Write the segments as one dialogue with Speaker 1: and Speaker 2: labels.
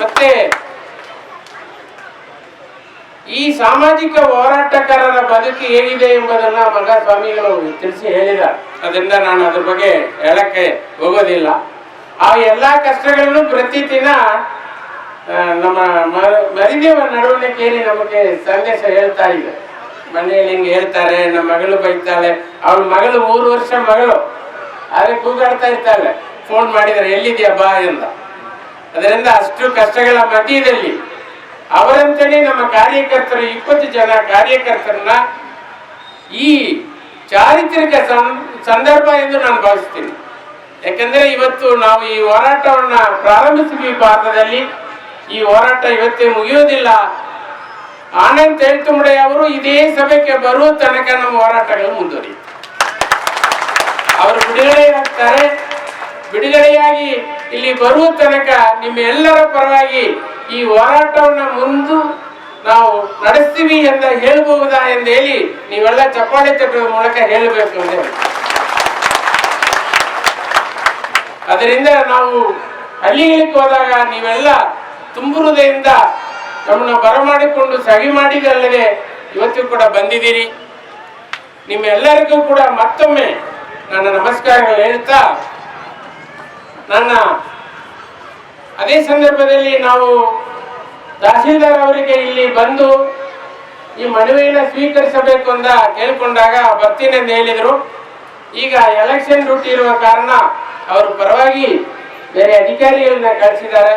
Speaker 1: ಮತ್ತೆ ಈ ಸಾಮಾಜಿಕ ಹೋರಾಟಗಾರರ ಬದುಕು ಹೇಗಿದೆ ಎಂಬುದನ್ನ ಮಗ ಸ್ವಾಮಿಗಳು ತಿಳಿಸಿ ಹೇಳಿದ ಅದರಿಂದ ನಾನು ಅದ್ರ ಬಗ್ಗೆ ಹೇಳಕ್ಕೆ ಹೋಗೋದಿಲ್ಲ. ಆ ಎಲ್ಲಾ ಕಷ್ಟಗಳನ್ನು ಪ್ರತಿದಿನ ದಿನ ನಮ್ಮ ಮರಿದೇವ ನಡವಳಿಕೆಯಲ್ಲಿ ನಮಗೆ ಸಂದೇಶ ಹೇಳ್ತಾ ಇದೆ. ಮನೆಯಲ್ಲಿ ಹಿಂಗೆ ಹೇಳ್ತಾರೆ, ನಮ್ಮ ಮಗಳು ಬೈತಾಳೆ, ಅವಳ ಮಗಳು ಮೂರು ವರ್ಷ ಮಗಳು. ಆದ್ರೆ ಕೂಗಾಡ್ತಾ ಇರ್ತಾಳೆ. ಫೋನ್ ಮಾಡಿದರೆ ಎಲ್ಲಿದ್ಯಾ ಬಾ ಎಂದ. ಅದರಿಂದ ಅಷ್ಟು ಕಷ್ಟಗಳ ಮಧ್ಯದಲ್ಲಿ ಅವರಂತೆಯೇ ನಮ್ಮ ಕಾರ್ಯಕರ್ತರು, ಇಪ್ಪತ್ತು ಜನ ಕಾರ್ಯಕರ್ತರನ್ನ ಈ ಚಾರಿತ್ರಿಕ ಸಂದರ್ಭ ಎಂದು ನಾನು ಭಾವಿಸ್ತೀನಿ. ಯಾಕಂದ್ರೆ ಇವತ್ತು ನಾವು ಈ ಹೋರಾಟವನ್ನ ಪ್ರಾರಂಭಿಸಿದ್ವಿ ಭಾರತದಲ್ಲಿ. ಈ ಹೋರಾಟ ಇವತ್ತೇ ಮುಗಿಯೋದಿಲ್ಲ. ಆನಂದ್ ತೇಳ್ತುಂಬಡೆ ಅವರು ಇದೇ ಸಭೆಗೆ ಬರುವ ತನಕ ನಮ್ಮ ಹೋರಾಟಗಳು ಮುಂದುವರಿಯುತ್ತೆ. ಅವರು ಬಿಡುಗಡೆಯಾಗ್ತಾರೆ ಬಿಡುಗಡೆಯಾಗಿ ಇಲ್ಲಿ ಬರುವ ತನಕ ನಿಮ್ಮೆಲ್ಲರ ಪರವಾಗಿ ಈ ಹೋರಾಟವನ್ನ ಮುಂದು ನಾವು ನಡೆಸ್ತೀವಿ ಅಂತ ಹೇಳಬಹುದಾ ಎಂದು ಹೇಳಿ ನೀವೆಲ್ಲ ಚಪ್ಪಾಳೆ ತಟ್ಟುವ ಮೂಲಕ ಹೇಳಬೇಕು ಅಂತ ಅದರಿಂದ ನಾವು ಹಳ್ಳಿಗಳಿಗೆ ಹೋದಾಗ ನೀವೆಲ್ಲ ತುಂಬು ಹೃದಯದಿಂದ ನಮ್ಮನ್ನ ಬರಮಾಡಿಕೊಂಡು ಸಹಿ ಮಾಡಿದಲ್ಲದೆ ಇವತ್ತು ಕೂಡ ಬಂದಿದ್ದೀರಿ. ನಿಮ್ಮೆಲ್ಲರಿಗೂ ಕೂಡ ಮತ್ತೊಮ್ಮೆ ನನ್ನ ನಮಸ್ಕಾರಗಳು ಹೇಳ್ತಾ ನನ್ನ ಅದೇ ಸಂದರ್ಭದಲ್ಲಿ ನಾವು ತಹಸೀಲ್ದಾರ್ ಅವರಿಗೆ ಇಲ್ಲಿ ಬಂದು ಈ ಮನವಿಯನ್ನು ಸ್ವೀಕರಿಸಬೇಕು ಅಂತ ಕೇಳಿಕೊಂಡಾಗ ಬರ್ತೀನಿ ಅಂತ ಹೇಳಿದರು. ಈಗ ಎಲೆಕ್ಷನ್ ಡ್ಯೂಟಿ ಇರುವ ಕಾರಣ ಅವರು ಪರವಾಗಿ ಬೇರೆ ಅಧಿಕಾರಿಗಳನ್ನ ಕಳಿಸಿದ್ದಾರೆ.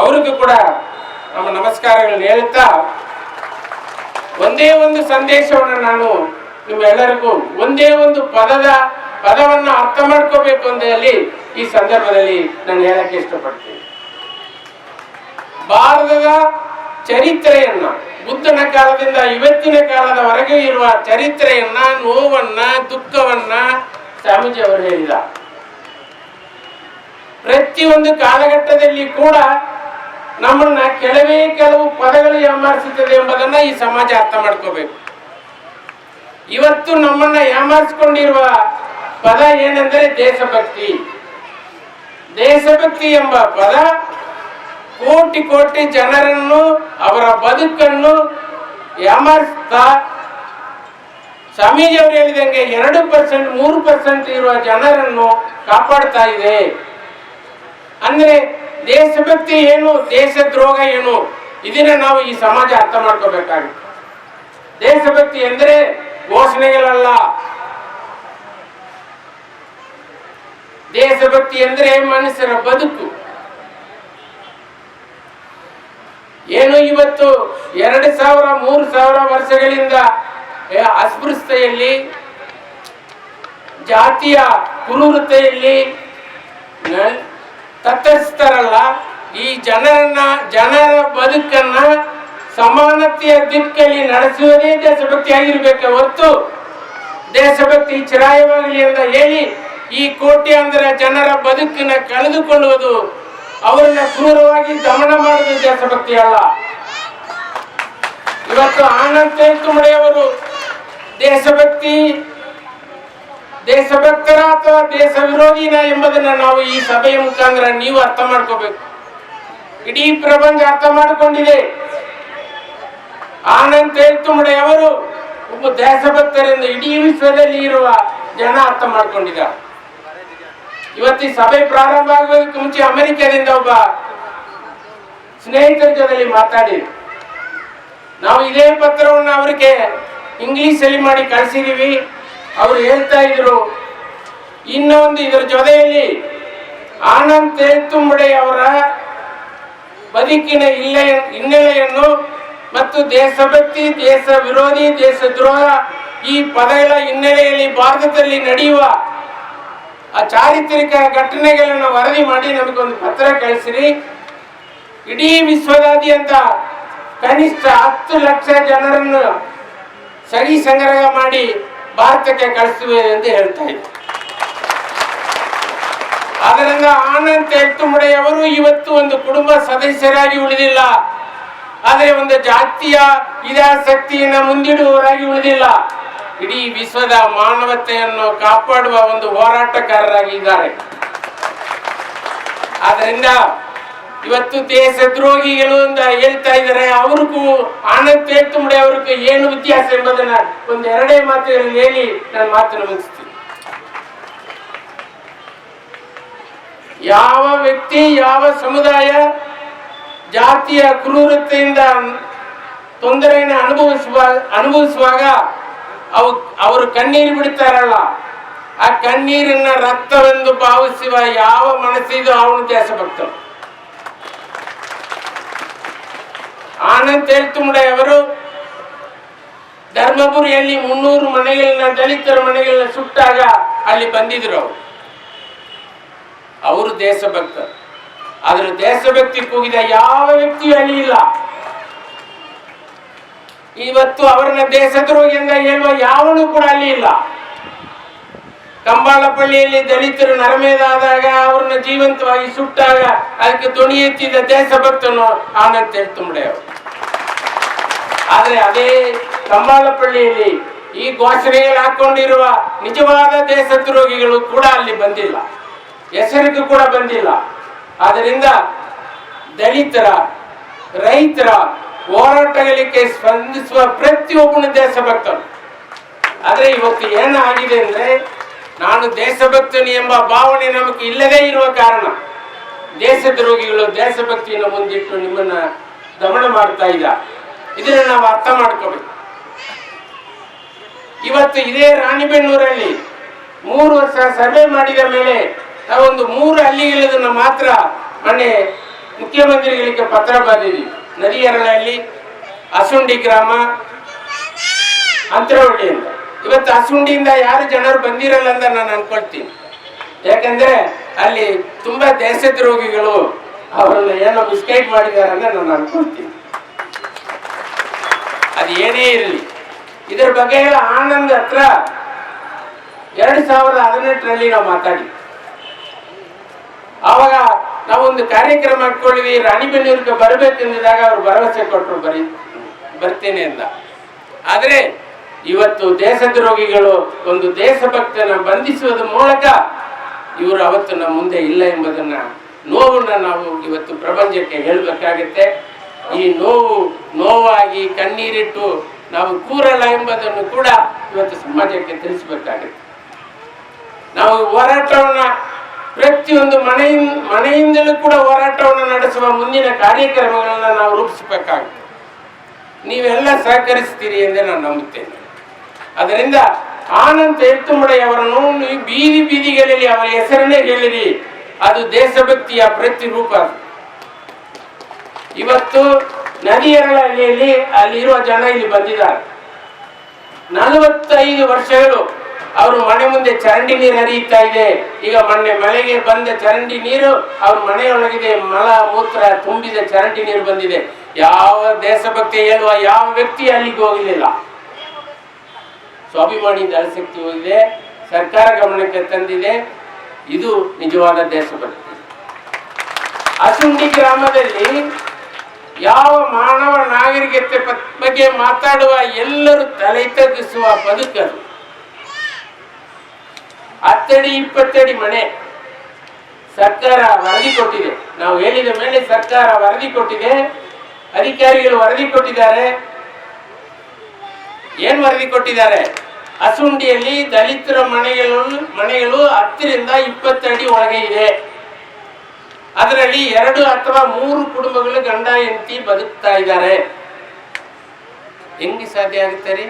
Speaker 1: ಅವ್ರಿಗೂ ಕೂಡ ನಮ್ಮ ನಮಸ್ಕಾರಗಳನ್ನ ಹೇಳುತ್ತಾ, ಒಂದೇ ಒಂದು ಸಂದೇಶವನ್ನು ನಾನು ನಿಮ್ಮೆಲ್ಲರಿಗೂ, ಒಂದೇ ಒಂದು ಪದದ, ಪದವನ್ನು ಅರ್ಥ ಮಾಡ್ಕೋಬೇಕು ಅಂತ ಹೇಳಿ ಈ ಸಂದರ್ಭದಲ್ಲಿ ನಾನು ಹೇಳಕ್ಕೆ ಇಷ್ಟಪಡ್ತೀನಿ. ಭಾರತದ ಚರಿತ್ರೆಯನ್ನ, ಬುದ್ಧನ ಕಾಲದಿಂದ ಇವತ್ತಿನ ಕಾಲದವರೆಗೆ ಇರುವ ಚರಿತ್ರೆಯನ್ನ, ನೋವನ್ನ, ದುಃಖವನ್ನ ಸ್ವಾಮೀಜಿ ಅವರು ಹೇಳಿದ. ಪ್ರತಿಯೊಂದು ಕಾಲಘಟ್ಟದಲ್ಲಿ ಕೂಡ ನಮ್ಮನ್ನ ಕೆಲವೇ ಕೆಲವು ಪದಗಳು ಏಮಾರಿಸುತ್ತದೆ ಎಂಬುದನ್ನ ಈ ಸಮಾಜ ಅರ್ಥ ಮಾಡ್ಕೋಬೇಕು. ಇವತ್ತು ನಮ್ಮನ್ನ ಯಾಮಾರಿಸಿಕೊಂಡಿರುವ ಪದ ಏನೆಂದರೆ ದೇಶಭಕ್ತಿ. ದೇಶಭಕ್ತಿ ಎಂಬ ಪದ ಕೋಟಿ ಕೋಟಿ ಜನರನ್ನು, ಅವರ ಬದುಕನ್ನು ಯಾಮರ್ಸ್ತಾ ಸ್ವಾಮೀಜಿಯವರು ಹೇಳಿದಂಗೆ ಎರಡು ಪರ್ಸೆಂಟ್, ಮೂರು ಪರ್ಸೆಂಟ್ ಇರುವ ಜನರನ್ನು ಕಾಪಾಡ್ತಾ ಇದೆ. ಅಂದ್ರೆ ದೇಶಭಕ್ತಿ ಏನು, ದೇಶದ್ರೋಹ ಏನು, ಇದನ್ನ ನಾವು ಈ ಸಮಾಜ ಅರ್ಥ ಮಾಡ್ಕೋಬೇಕಾಗಿತ್ತು. ದೇಶಭಕ್ತಿ ಎಂದರೆ ಘೋಷಣೆಗಳಲ್ಲ. ದೇಶಭಕ್ತಿ ಎಂದರೆ ಮನುಷ್ಯರ ಬದುಕು. ಏನು ಇವತ್ತು ಎರಡು ಸಾವಿರ, ಮೂರು ಸಾವಿರ ವರ್ಷಗಳಿಂದ ಅಸ್ಪೃಶ್ಯತೆಯಲ್ಲಿ, ಜಾತಿಯ ಕುರುವೃತ್ತೆಯಲ್ಲಿ ತತ್ತರಿಸ್ತಾರಲ್ಲ ಈ ಜನರನ್ನ, ಜನರ ಬದುಕನ್ನ ಸಮಾನತೆಯ ದಿಕ್ಕಲ್ಲಿ ನಡೆಸುವುದೇ ದೇಶಭಕ್ತಿ ಆಗಿರ್ಬೇಕೆ ಹೊತ್ತು ದೇಶಭಕ್ತಿ ಚಿರಾಯವಾಗಲಿ ಅಂತ ಹೇಳಿ ಈ ಕೋಟ್ಯಾಂತರ ಜನರ ಬದುಕನ್ನ ಕಳೆದುಕೊಳ್ಳುವುದು ಅವರನ್ನ ಕ್ರೂರವಾಗಿ ದಮನ ಮಾಡುವುದು ದೇಶಭಕ್ತಿ ಅಲ್ಲ. ಇವತ್ತು ಆನಂದ್ ಅವರು ದೇಶಭಕ್ತಿ, ದೇಶಭಕ್ತರ ಅಥವಾ ದೇಶ ವಿರೋಧಿನ ಎಂಬುದನ್ನ ನಾವು ಈ ಸಭೆಯ ಮುಖಾಂತರ ನೀವು ಅರ್ಥ ಮಾಡ್ಕೋಬೇಕು. ಇಡೀ ಪ್ರಪಂಚ ಅರ್ಥ ಮಾಡಿಕೊಂಡಿದೆ. ಆನಂದ್ ಅವರು ಒಬ್ಬ ದೇಶಭಕ್ತರಿಂದ ಇಡೀ ವಿಶ್ವದಲ್ಲಿ ಇರುವ ಜನ ಅರ್ಥ ಮಾಡ್ಕೊಂಡಿದ್ದಾರೆ. ಇವತ್ತು ಸಭೆ ಪ್ರಾರಂಭ ಆಗೋದಕ್ಕೆ ಮುಂಚೆ ಅಮೆರಿಕದಿಂದ ಒಬ್ಬ ಸ್ನೇಹಿತರ ಜೊತೆಯಲ್ಲಿ ಮಾತಾಡಿ. ನಾವು ಇದೇ ಪತ್ರವನ್ನು ಅವರಿಗೆ ಇಂಗ್ಲಿಷ್ ಅಲ್ಲಿ ಮಾಡಿ ಕಳಿಸಿದೀವಿ. ಅವರು ಹೇಳ್ತಾ ಇದ್ರು, ಇನ್ನೊಂದು ಇದರ ಜೊತೆಯಲ್ಲಿ ಆನಂದ್ ತೇತುಂಬಡೆ ಅವರ ಬದುಕಿನ ಇಲ್ಲ, ಹಿನ್ನೆಲೆಯನ್ನು ಮತ್ತು ದೇಶಭಕ್ತಿ, ದೇಶ ವಿರೋಧಿ, ದೇಶದ್ರೋಹ ಈ ಪದಗಳ ಹಿನ್ನೆಲೆಯಲ್ಲಿ ಭಾರತದಲ್ಲಿ ನಡೆಯುವ ಆ ಚಾರಿತ್ರಿಕ ಘಟನೆಗಳನ್ನು ವರದಿ ಮಾಡಿ ನಮಗೊಂದು ಪತ್ರ ಕಳಿಸಿರಿ. ಇಡೀ ವಿಶ್ವದಾದ್ಯಂತ ಕನಿಷ್ಠ ಹತ್ತು ಲಕ್ಷ ಜನರನ್ನು ಸರಿ ಸಂಗ್ರಹ ಮಾಡಿ ಭಾರತಕ್ಕೆ ಕಳಿಸುವೆ ಎಂದು ಹೇಳ್ತಾ ಇದ್ದರು ಆದ್ದರಿಂದ ಆನಂದ್ ತೆಲ್ತುಂಬಡೆಯವರು ಇವತ್ತು ಒಂದು ಕುಟುಂಬ ಸದಸ್ಯರಾಗಿ ಉಳಿದಿಲ್ಲ. ಆದರೆ ಒಂದು ಜಾತಿಯ ಹಿತಾಸಕ್ತಿಯನ್ನು ಮುಂದಿಡುವವರಾಗಿ ಉಳಿದಿಲ್ಲ. ಇಡೀ ವಿಶ್ವದ ಮಾನವತೆಯನ್ನು ಕಾಪಾಡುವ ಒಂದು ಹೋರಾಟಗಾರರಾಗಿ ಇದ್ದಾರೆ. ಆದ್ದರಿಂದ ಇವತ್ತು ದೇಶದ್ರೋಹಿಗಳು ಅಂತ ಹೇಳ್ತಾ ಇದ್ದಾರೆ, ಅವ್ರಿಗೂ ಆನಂದ್ ತೇಳ್ತುಂಬಡೆ ಅವ್ರಿಗೂ ಏನು ವ್ಯತ್ಯಾಸ ಎಂಬುದನ್ನ ಒಂದು ಎರಡೇ ಮಾತುಗಳಲ್ಲಿ ಹೇಳಿ ನಾನು ಮಾತನ್ನು ಮುಗಿಸ್ತೀನಿ. ಯಾವ ವ್ಯಕ್ತಿ, ಯಾವ ಸಮುದಾಯ ಜಾತಿಯ ಕ್ರೂರತೆಯಿಂದ ತೊಂದರೆಯನ್ನು ಅನುಭವಿಸುವ, ಅನುಭವಿಸುವಾಗ ಅವರು ಕಣ್ಣೀರು ಬಿಡ್ತಾರಲ್ಲ ಆ ಕಣ್ಣೀರನ್ನ ರಕ್ತವೆಂದು ಭಾವಿಸುವ ಯಾವ ಮನಸ್ಸಿದು ಅವನು ದೇಶಭಕ್ತ ಆನಂದ್ ಅವರು ಧರ್ಮಪುರಿಯಲ್ಲಿ ಮುನ್ನೂರು ಮನೆಗಳನ್ನ ದಲಿತರ ಮನೆಗಳನ್ನ ಸುಟ್ಟಾಗ ಅಲ್ಲಿ ಬಂದಿದ್ರು ಅವರು. ಅವರು ದೇಶಭಕ್ತರು ಆದ್ರೆ ದೇಶಭಕ್ತಿ ಕೂಗಿದ ಯಾವ ವ್ಯಕ್ತಿಯೂ ಅಲ್ಲಿ ಇಲ್ಲ. ಇವತ್ತು ಅವರನ್ನ ದೇಶದ್ರೋಹಿ ಎಂದ ಹೇಳುವ ಯಾವನು ಕೂಡ ಅಲ್ಲಿ ಇಲ್ಲ. ಕಂಬಾಳಪಳ್ಳಿಯಲ್ಲಿ ದಲಿತರು ನರಮೇದಾದಾಗ ಅವ್ರನ್ನ ಜೀವಂತವಾಗಿ ಸುಟ್ಟಾಗ ಅದಕ್ಕೆ ತುಣಿ ಎತ್ತಿದ ದೇಶಭಕ್ತನು ಆನಂದ್ ತೇಳ್ತುಂಬಡೆ ಅವರು ಆದ್ರೆ ಅದೇ ಕಂಬಾಳಪಳ್ಳಿಯಲ್ಲಿ ಈ ಘೋಷಣೆಯಲ್ಲಿ ಹಾಕೊಂಡಿರುವ ನಿಜವಾದ ದೇಶದ್ರೋಹಿಗಳು ಕೂಡ ಅಲ್ಲಿ ಬಂದಿಲ್ಲ. ಹೆಸರಿಗೂ ಕೂಡ ಬಂದಿಲ್ಲ. ಆದ್ದರಿಂದ ದಲಿತರ, ರೈತರ ಹೋರಾಟಗಳಿಗೆ ಸ್ಪಂದಿಸುವ ಪ್ರತಿಯೊಬ್ಬನು ದೇಶಭಕ್ತನು. ಆದರೆ ಇವತ್ತು ಏನಾಗಿದೆ ಅಂದ್ರೆ ನಾನು ದೇಶಭಕ್ತನು ಎಂಬ ಭಾವನೆ ನಮಗೆ ಇಲ್ಲದೇ ಇರುವ ಕಾರಣ ದೇಶದ್ರೋಹಿಗಳು ದೇಶಭಕ್ತಿಯನ್ನು ಮುಂದಿಟ್ಟು ನಿಮ್ಮನ್ನ ದಮನ ಮಾಡ್ತಾ ಇದ್ದ ಇದನ್ನ ನಾವು ಅರ್ಥ ಮಾಡ್ಕೋಬೇಕು. ಇವತ್ತು ಇದೇ ರಾಣಿಬೆನ್ನೂರಲ್ಲಿ ಮೂರು ವರ್ಷ ಸರ್ವೆ ಮಾಡಿದ ಮೇಲೆ ನಾವೊಂದು ಮೂರು ಹಳ್ಳಿಗಳನ್ನು ಮಾತ್ರ ಮೊನ್ನೆ ಮುಖ್ಯಮಂತ್ರಿಗಳಿಗೆ ಪತ್ರ ಬರೆದಿದ್ವಿ ನದಿಯರಳಹಳ್ಳಿ ಅಸುಂಡಿ ಗ್ರಾಮ ಅಂತರವಳ್ಳಿಯಿಂದ. ಅಂತ ಇವತ್ತು ಅಸುಂಡಿಯಿಂದ ಯಾರು ಜನರು ಬಂದಿರಲ್ಲ ಅಂತ ನಾನು ಅನ್ಕೊಳ್ತೀನಿ. ಯಾಕಂದ್ರೆ ಅಲ್ಲಿ ತುಂಬಾ ರೋಗಿಗಳು ಅವರನ್ನ ಏನೋ ಮಿಸ್ಗೈಡ್ ಮಾಡಿದ್ದಾರೆ ಅಂತ ನಾನು ಅನ್ಕೊಳ್ತೀನಿ. ಅದು ಏನೇ ಇರಲಿ. ಇದರ ಬಗ್ಗೆ ಎಲ್ಲ ಆನಂದ್ ಹತ್ರ ಎರಡ್ ಸಾವಿರದ ಹದಿನೆಂಟರಲ್ಲಿ ನಾವು ಮಾತಾಡಿ ಆವಾಗ ನಾವೊಂದು ಕಾರ್ಯಕ್ರಮ ಹಾಕೊಂಡಿವಿ ರಾಣಿಬೆನ್ನೂರಿಗೆ ಬರಬೇಕೆಂದಿದಾಗ ಅವ್ರು ಭರವಸೆ ಕೊಟ್ಟರು ಬರೀ ಬರ್ತೇನೆ ಅಂತ ಆದರೆ ಇವತ್ತು ದೇಶದ್ರೋಹಿಗಳು ಒಂದು ದೇಶಭಕ್ತನ ಬಂಧಿಸುವುದ ಮೂಲಕ ಇವರು ಅವತ್ತು ನಮ್ಮ ಮುಂದೆ ಇಲ್ಲ ಎಂಬುದನ್ನ ನೋವನ್ನ ನಾವು ಇವತ್ತು ಪ್ರಪಂಚಕ್ಕೆ ಹೇಳಬೇಕಾಗತ್ತೆ. ಈ ನೋವು, ನೋವಾಗಿ ಕಣ್ಣೀರಿಟ್ಟು ನಾವು ಕೂರಲ್ಲ ಎಂಬುದನ್ನು ಕೂಡ ಇವತ್ತು ಸಮಾಜಕ್ಕೆ ತಿಳಿಸಬೇಕಾಗುತ್ತೆ. ನಾವು ಹೋರಾಟವನ್ನ ಪ್ರತಿಯೊಂದು ಮನೆಯಿಂದ ಮನೆಯಿಂದಲೂ ಕೂಡ ಹೋರಾಟವನ್ನು ನಡೆಸುವ ಮುಂದಿನ ಕಾರ್ಯಕ್ರಮಗಳನ್ನು ನಾವು ರೂಪಿಸಬೇಕಾಗುತ್ತೆ. ನೀವೆಲ್ಲ ಸಹಕರಿಸ್ತೀರಿ ಎಂದೇ ನಾನು ನಂಬುತ್ತೇನೆ. ಅದರಿಂದ ಆನಂದ್ ಎತ್ತುಮಡೆಯವರನ್ನು ನೀವು ಬೀದಿ ಬೀದಿಗಳಲ್ಲಿ ಅವರ ಹೆಸರನ್ನೇ ಹೇಳಿರಿ. ಅದು ದೇಶಭಕ್ತಿಯ ಪ್ರತಿರೂಪ ಇವತ್ತು ನದಿಯರಳ ಅಲ್ಲಿ ಅಲ್ಲಿರುವ ಜನ ಇಲ್ಲಿ ಬಂದಿದ್ದಾರೆ. ನಲವತ್ತೈದು ವರ್ಷಗಳು ಅವರು ಮನೆ ಮುಂದೆ ಚರಂಡಿ ನೀರು ಹರಿಯುತ್ತಾ ಇದೆ. ಈಗ ಮೊನ್ನೆ ಮಳೆಗೆ ಬಂದ ಚರಂಡಿ ನೀರು ಅವ್ರ ಮನೆಯೊಳಗಿದೆ. ಮಲ, ಮೂತ್ರ ತುಂಬಿದ ಚರಂಡಿ ನೀರು ಬಂದಿದೆ. ಯಾವ ದೇಶಭಕ್ತಿ ಹೇಳುವ ಯಾವ ವ್ಯಕ್ತಿ ಅಲ್ಲಿಗೆ ಹೋಗಲಿಲ್ಲ. ಸ್ವಾಭಿಮಾನಿ ದಳಶಕ್ತಿ ಹೋಗಿದೆ. ಸರ್ಕಾರ ಗಮನಕ್ಕೆ ತಂದಿದೆ. ಇದು ನಿಜವಾದ ದೇಶಭಕ್ತಿ. ಅಸುಂಡಿ ಗ್ರಾಮದಲ್ಲಿ ಯಾವ ಮಾನವ ನಾಗರಿಕತೆ ಬಗ್ಗೆ ಮಾತಾಡುವ ಎಲ್ಲರೂ ತಲೆ ತಗ್ಗಿಸುವ ಬದುಕದು. ಹತ್ತಡಿ, ಇಪ್ಪತ್ತಡಿ ಮನೆ ಸರ್ಕಾರ ವರದಿ ಕೊಟ್ಟಿದೆ. ನಾವು ಹೇಳಿದ ಮೇಲೆ ಸರ್ಕಾರ ವರದಿ ಕೊಟ್ಟಿದೆ. ಅಧಿಕಾರಿಗಳು ವರದಿ ಕೊಟ್ಟಿದ್ದಾರೆ. ಏನ್ ವರದಿ ಕೊಟ್ಟಿದ್ದಾರೆ? ಅಸುಂಡಿಯಲ್ಲಿ ದಲಿತರ ಮನೆಗಳು ಮನೆಗಳು ಹತ್ತರಿಂದ ಇಪ್ಪತ್ತಡಿ ಒಳಗೆ ಇದೆ. ಅದರಲ್ಲಿ ಎರಡು ಅಥವಾ ಮೂರು ಕುಟುಂಬಗಳು ಗಂಡ, ಹೆಂಡತಿ ಬದುಕ್ತಾ ಇದ್ದಾರೆ. ಹೆಂಗೆ ಸಾಧ್ಯ ಆಗುತ್ತೆ ರೀ?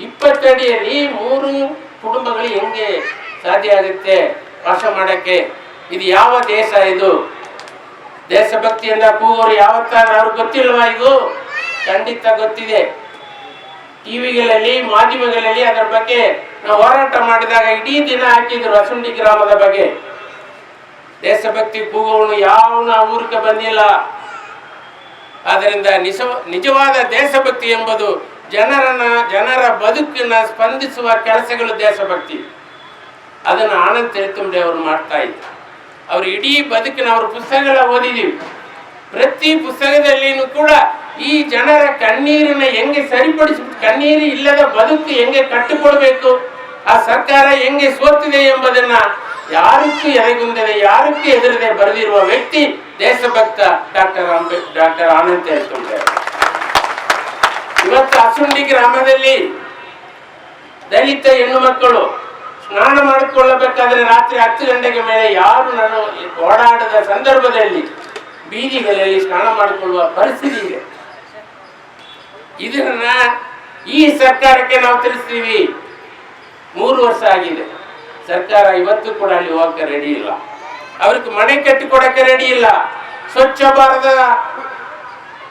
Speaker 1: ಇಪ್ಪತ್ತಡಿಯಲ್ಲಿ ಮೂರು ಕುಟುಂಬಗಳು ಹೆಂಗೆ ಸಾಧ್ಯ ಆಗುತ್ತೆ? ವಾಸ ಮಾಡಕ್ಕೆ. ಇದು ಯಾವ ದೇಶ ಇದು? ದೇಶಭಕ್ತಿಯಿಂದ ಕೂಗೋರು ಯಾವತ್ತಾದ್ರೂ ಅವ್ರಿಗೆ ಗೊತ್ತಿಲ್ವಾ ಇದು? ಖಂಡಿತ ಗೊತ್ತಿದೆ. ಟಿವಿಗಳಲ್ಲಿ, ಮಾಧ್ಯಮಗಳಲ್ಲಿ ಅದರ ಬಗ್ಗೆ ನಾವು ಹೋರಾಟ ಮಾಡಿದಾಗ ಇಡೀ ದಿನ ಹಾಕಿದ್ರು ಅಸುಂಡಿ ಗ್ರಾಮದ ಬಗ್ಗೆ. ದೇಶಭಕ್ತಿ ಕೂಗೋನು ಯಾವನು ಊರಿಗೆ ಬಂದಿಲ್ಲ. ಆದ್ದರಿಂದ ನಿಜ, ನಿಜವಾದ ದೇಶಭಕ್ತಿ ಎಂಬುದು ಜನರನ್ನ, ಜನರ ಬದುಕನ್ನ ಸ್ಪಂದಿಸುವ ಕೆಲಸಗಳು ದೇಶಭಕ್ತಿ. ಅದನ್ನು ಆನಂದ್ ತಿರುತುಂಬೆ ಅವರು ಮಾಡ್ತಾ ಇದ್ರು. ಅವ್ರ ಇಡೀ ಬದುಕಿನ ಅವ್ರ ಪುಸ್ತಕಗಳ ಓದಿದೀವಿ. ಪ್ರತಿ ಪುಸ್ತಕದಲ್ಲಿನೂ ಕೂಡ ಈ ಜನರ ಕಣ್ಣೀರನ್ನ ಹೆಂಗೆ ಸರಿಪಡಿಸಿ ಕಣ್ಣೀರು ಇಲ್ಲದ ಬದುಕು ಹೆಂಗೆ ಕಟ್ಟಿಕೊಡ್ಬೇಕು, ಆ ಸರ್ಕಾರ ಹೆಂಗೆ ಸೋತಿದೆ ಎಂಬುದನ್ನ ಯಾರಕ್ಕೂ ಎದೆಗುಂದದೆ ಯಾರಕ್ಕೂ ಎದುರದೆ ಬರೆದಿರುವ ವ್ಯಕ್ತಿ ದೇಶಭಕ್ತ ಡಾಕ್ಟರ್ ಅಂಬೇಡ್ ಡಾಕ್ಟರ್ ಆನಂದ್ ಹೇಳ್ಕೊಂಡ್ರೆ ಇವತ್ತು ಅಸುಂಡಿ ಗ್ರಾಮದಲ್ಲಿ ದಲಿತ ಹೆಣ್ಣು ಮಕ್ಕಳು ಸ್ನಾನ ಮಾಡಿಕೊಳ್ಳಬೇಕಾದ್ರೆ ರಾತ್ರಿ ಹತ್ತು ಗಂಟೆಗೆ ಮೇಲೆ ಯಾರು ನಾನು ಓಡಾಡದ ಸಂದರ್ಭದಲ್ಲಿ ಬೀದಿಗಳಲ್ಲಿ ಸ್ನಾನ ಮಾಡಿಕೊಳ್ಳುವ ಪರಿಸ್ಥಿತಿ ಇದೆ. ಇದನ್ನ ಈ ಸರ್ಕಾರಕ್ಕೆ ನಾವು ತಿಳಿಸ್ತೀವಿ. ಮೂರು ವರ್ಷ ಆಗಿದೆ. ಸರ್ಕಾರ ಇವತ್ತು ಕೂಡ ಅಲ್ಲಿ ಹೋಗಕ್ಕೆ ರೆಡಿ ಇಲ್ಲ. ಅವ್ರಿಗೆ ಮನೆ ಕಟ್ಟಿಕೊಡಕ್ಕೆ ರೆಡಿ ಇಲ್ಲ. ಸ್ವಚ್ಛ ಭಾರತ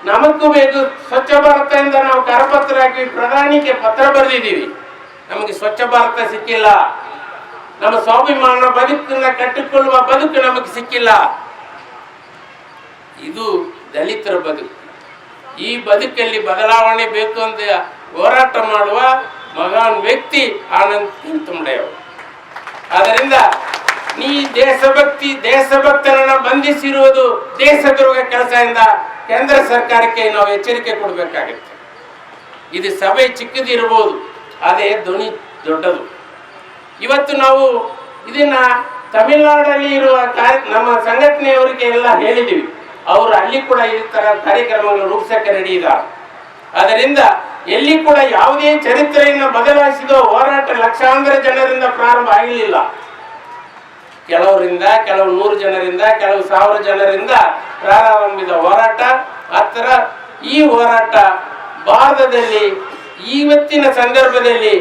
Speaker 1: ನಮಗೂ ಬೇಕು. ಸ್ವಚ್ಛ ಭಾರತದಿಂದ ನಾವು ಕರಪತ್ರ ಹಾಕಿ ಪ್ರಧಾನಿಗೆ ಪತ್ರ ಬರೆದಿದ್ದೀವಿ. ನಮಗೆ ಸ್ವಚ್ಛ ಭಾರತ ಸಿಕ್ಕಿಲ್ಲ. ನಮ್ಮ ಸ್ವಾಭಿಮಾನ ಬದುಕನ್ನ ಕಟ್ಟಿಕೊಳ್ಳುವ ಬದುಕು ನಮಗೆ ಸಿಕ್ಕಿಲ್ಲ. ಇದು ದಲಿತರ ಬದುಕು. ಈ ಬದುಕಲ್ಲಿ ಬದಲಾವಣೆ ಬೇಕು ಅಂತ ಹೋರಾಟ ಮಾಡುವ ಮಹಾನ್ ವ್ಯಕ್ತಿ ಆನಂದ್ ತಿಂತುಂಡೆಯವರು ಆದ್ದರಿಂದ ನೀ ದೇಶಭಕ್ತಿ ದೇಶಭಕ್ತರನ್ನ ಬಂಧಿಸಿರುವುದು ದೇಶದ್ರೋಹ ಕೆಲಸದಿಂದ ಕೇಂದ್ರ ಸರ್ಕಾರಕ್ಕೆ ನಾವು ಎಚ್ಚರಿಕೆ ಕೊಡಬೇಕಾಗುತ್ತೆ. ಇದು ಸಭೆ ಚಿಕ್ಕದಿರಬಹುದು ಅದೇ ಧ್ವನಿ ದೊಡ್ಡದು. ಇವತ್ತು ನಾವು ಇದನ್ನ ತಮಿಳುನಾಡಲ್ಲಿ ಇರುವ ಕಾರ್ಯ, ನಮ್ಮ ಸಂಘಟನೆಯವರಿಗೆ ಎಲ್ಲ ಹೇಳಿದ್ದೀವಿ. ಅವರು ಅಲ್ಲಿ ಕೂಡ ಈ ತರ ಕಾರ್ಯಕ್ರಮಗಳು ರೂಪಿಸಕ್ಕೆ ರೆಡಿ ಇದ್ದಾರೆ. ಅದರಿಂದ ಎಲ್ಲಿ ಕೂಡ ಯಾವುದೇ ಚರಿತ್ರೆಯನ್ನು ಬದಲಾಯಿಸಿದ ಹೋರಾಟ ಲಕ್ಷಾಂತರ ಜನರಿಂದ ಪ್ರಾರಂಭ ಆಗಲಿಲ್ಲ. ಕೆಲವರಿಂದ, ಕೆಲವು ನೂರು ಜನರಿಂದ, ಕೆಲವು ಸಾವಿರ ಜನರಿಂದ ಪ್ರಾರಂಭಿದ ಹೋರಾಟ. ಥರ ಈ ಹೋರಾಟ ಭಾರತದಲ್ಲಿ ಇವತ್ತಿನ ಸಂದರ್ಭದಲ್ಲಿ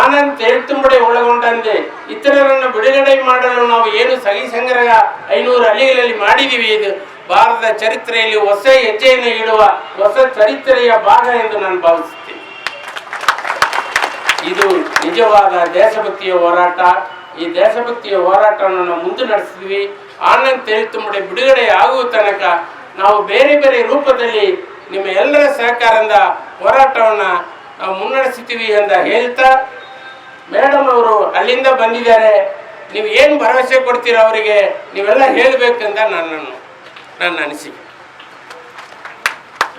Speaker 1: ಆನಂದ್ ತೇಳ್ತುಂಬಡೆ ಒಳಗೊಂಡಂತೆ ಇತರರನ್ನು ಬಿಡುಗಡೆ ಮಾಡಲು ನಾವು ಏನು ಸಹಿ ಸಂಗ್ರಹ ಐನೂರು ಹಳ್ಳಿಗಳಲ್ಲಿ ಮಾಡಿದ್ದೀವಿ. ಇದು ಭಾರತದ ಚರಿತ್ರೆಯಲ್ಲಿ ಹೊಸ ಹೆಜ್ಜೆಯನ್ನು ಇಡುವ ಹೊಸ ಚರಿತ್ರೆಯ ಭಾಗ ಎಂದು ನಾನು ಭಾವಿಸುತ್ತೇನೆ. ಇದು ನಿಜವಾದ ದೇಶಭಕ್ತಿಯ ಹೋರಾಟ. ಈ ದೇಶಭಕ್ತಿಯ ಹೋರಾಟವನ್ನು ನಾವು ಮುಂದೆ ನಡೆಸಿದ್ವಿ. ಆನಂದ್ ತೇಳ್ತುಂಬಡೆ ಬಿಡುಗಡೆ ಆಗುವ ತನಕ ನಾವು ಬೇರೆ ಬೇರೆ ರೂಪದಲ್ಲಿ ನಿಮ್ಮ ಎಲ್ಲರ ಸಹಕಾರದಿಂದ ಹೋರಾಟವನ್ನು ನಾವು ಮುನ್ನಡೆಸಿದ್ದೀವಿ ಅಂತ ಹೇಳ್ತಾ ಮೇಡಮ್ ಅವರು ಅಲ್ಲಿಂದ ಬಂದಿದ್ದಾರೆ. ನೀವು ಏನು ಭರವಸೆ ಕೊಡ್ತೀರಾ ಅವರಿಗೆ ನೀವೆಲ್ಲ ಹೇಳಬೇಕಂತ ನನ್ನನ್ನು ನನ್ನ ಅನಿಸಿಕೆ.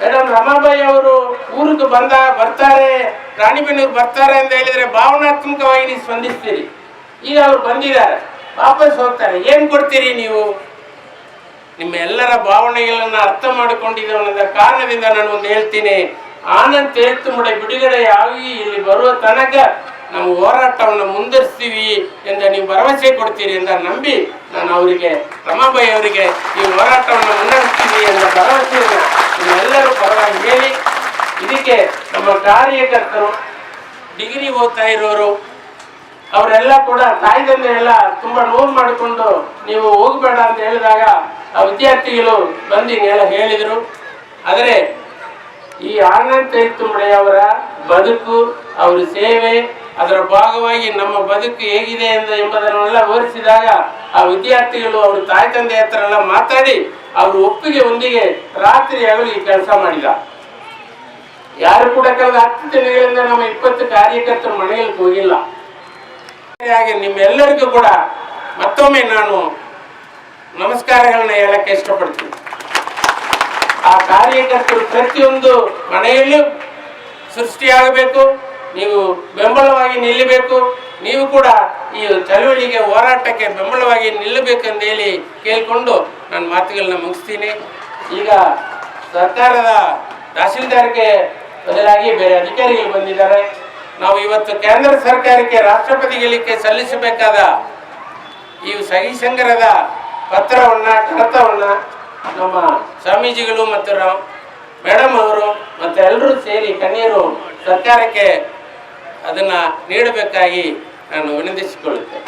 Speaker 1: ಮೇಡಮ್ ರಮಾಬಾಯಿ ಅವರು ಊರಿಗೆ ಬಂದ ಬರ್ತಾರೆ ರಾಣಿಬೆನ್ನೂರು ಬರ್ತಾರೆ ಅಂತ ಹೇಳಿದರೆ ಭಾವನಾತ್ಮಕವಾಗಿ ನೀವು ಸ್ಪಂದಿಸ್ತೀರಿ. ಈಗ ಅವ್ರು ಬಂದಿದ್ದಾರೆ. ವಾಪಸ್ ಹೋಗ್ತಾರೆ. ಏನು ಕೊಡ್ತೀರಿ ನೀವು? ನಿಮ್ಮ ಎಲ್ಲರ ಭಾವನೆಗಳನ್ನ ಅರ್ಥ ಮಾಡಿಕೊಂಡಿದ್ದ ಕಾರಣದಿಂದ ನಾನು ಒಂದು ಹೇಳ್ತೀನಿ. ಆನಂದ್ ಮುಡೆ ಬಿಡುಗಡೆ ಆಗಿ ಇಲ್ಲಿ ಬರುವ ತನಕ ನಾವು ಹೋರಾಟವನ್ನು ಮುಂದುವರಿಸ್ತೀವಿ ಎಂದ ನೀವು ಭರವಸೆ ಕೊಡ್ತೀರಿ ಅಂತ ನಂಬಿ ನಾನು ಅವರಿಗೆ, ರಮಾಬಾಯಿ ಅವರಿಗೆ ಈ ಹೋರಾಟವನ್ನು ಮುನ್ನಡೆಸ್ತೀವಿ ಎಂಬ ಭರವಸೆಯನ್ನು ನೀವೆಲ್ಲರೂ ಪರವಾಗಿ ಹೇಳಿ. ಇದಕ್ಕೆ ನಮ್ಮ ಕಾರ್ಯಕರ್ತರು, ಡಿಗ್ರಿ ಓದ್ತಾ ಇರೋರು ಅವರೆಲ್ಲ ಕೂಡ ತಾಯಿ ತಂದೆ ಎಲ್ಲ ತುಂಬಾ ನೋವು ಮಾಡಿಕೊಂಡು ನೀವು ಹೋಗ್ಬೇಡ ಅಂತ ಹೇಳಿದಾಗ ಆ ವಿದ್ಯಾರ್ಥಿಗಳು ಬಂದು ಹಿಂಗೆಲ್ಲ ಹೇಳಿದರು. ಆದರೆ ಈ ಆನಂದ್ ತೇಳ್ತುಂಬಡೆಯವರ ಬದುಕು, ಅವರ ಸೇವೆ, ಅದರ ಭಾಗವಾಗಿ ನಮ್ಮ ಬದುಕು ಹೇಗಿದೆ ಎಂದು, ಎಂಬುದನ್ನೆಲ್ಲ ವಿವರಿಸಿದಾಗ ಆ ವಿದ್ಯಾರ್ಥಿಗಳು ಅವ್ರ ತಾಯಿ ತಂದೆ ಹತ್ರ ಎಲ್ಲ ಮಾತಾಡಿ ಅವರು ಒಪ್ಪಿಗೆ ಒಂದಿಗೆ ರಾತ್ರಿ ಆಗಲು ಈ ಕೆಲಸ ಮಾಡಿದ. ಯಾರು ಕೂಡ ಕಳೆದ ಹತ್ತು ದಿನಗಳಿಂದ ನಮ್ಮ ಇಪ್ಪತ್ತು ಕಾರ್ಯಕರ್ತರು ಮನೆಯಲ್ಲಿ ಹೋಗಿಲ್ಲ ಹಾಗೆ ನಿಮ್ಮೆಲ್ಲರಿಗೂ ಕೂಡ ಮತ್ತೊಮ್ಮೆ ನಾನು ನಮಸ್ಕಾರಗಳನ್ನ ಹೇಳಕ್ಕೆ ಇಷ್ಟಪಡ್ತೀನಿ. ಆ ಕಾರ್ಯಕರ್ತರು ಪ್ರತಿಯೊಂದು ಮನೆಯಲ್ಲಿಯೂ ಸೃಷ್ಟಿಯಾಗಬೇಕು, ನೀವು ಬೆಂಬಲವಾಗಿ ನಿಲ್ಲಬೇಕು, ನೀವು ಕೂಡ ಈ ಚಳುವಳಿಗೆ ಹೋರಾಟಕ್ಕೆ ಬೆಂಬಲವಾಗಿ ನಿಲ್ಲಬೇಕೆಂದು ಹೇಳಿ ಕೇಳಿಕೊಂಡು ನನ್ನ ಮಾತುಗಳನ್ನ ಮುಗಿಸ್ತೀನಿ. ಈಗ ಸರ್ಕಾರದ ತಹಸೀಲ್ದಾರ್ಗೆ ಬದಲಾಗಿ ಬೇರೆ ಅಧಿಕಾರಿಗಳು ಬಂದಿದ್ದಾರೆ. ನಾವು ಇವತ್ತು ಕೇಂದ್ರ ಸರ್ಕಾರಕ್ಕೆ ರಾಷ್ಟ್ರಪತಿಗಳಿಗೆ ಸಲ್ಲಿಸಬೇಕಾದ ಈ ಸಹಿ ಸಂಗ್ರಹದ ಪತ್ರವನ್ನ, ಕಡತವನ್ನ ನಮ್ಮ ಸ್ವಾಮೀಜಿಗಳು ಮತ್ತು ಮೇಡಮ್ ಅವರು ಮತ್ತು ಎಲ್ಲರೂ ಸೇರಿ ಕಣ್ಣೀರು ಸರ್ಕಾರಕ್ಕೆ ಅದನ್ನ ನೀಡಬೇಕಾಗಿ ನಾನು ವಿನಂತಿಸಿಕೊಳ್ಳುತ್ತೇನೆ.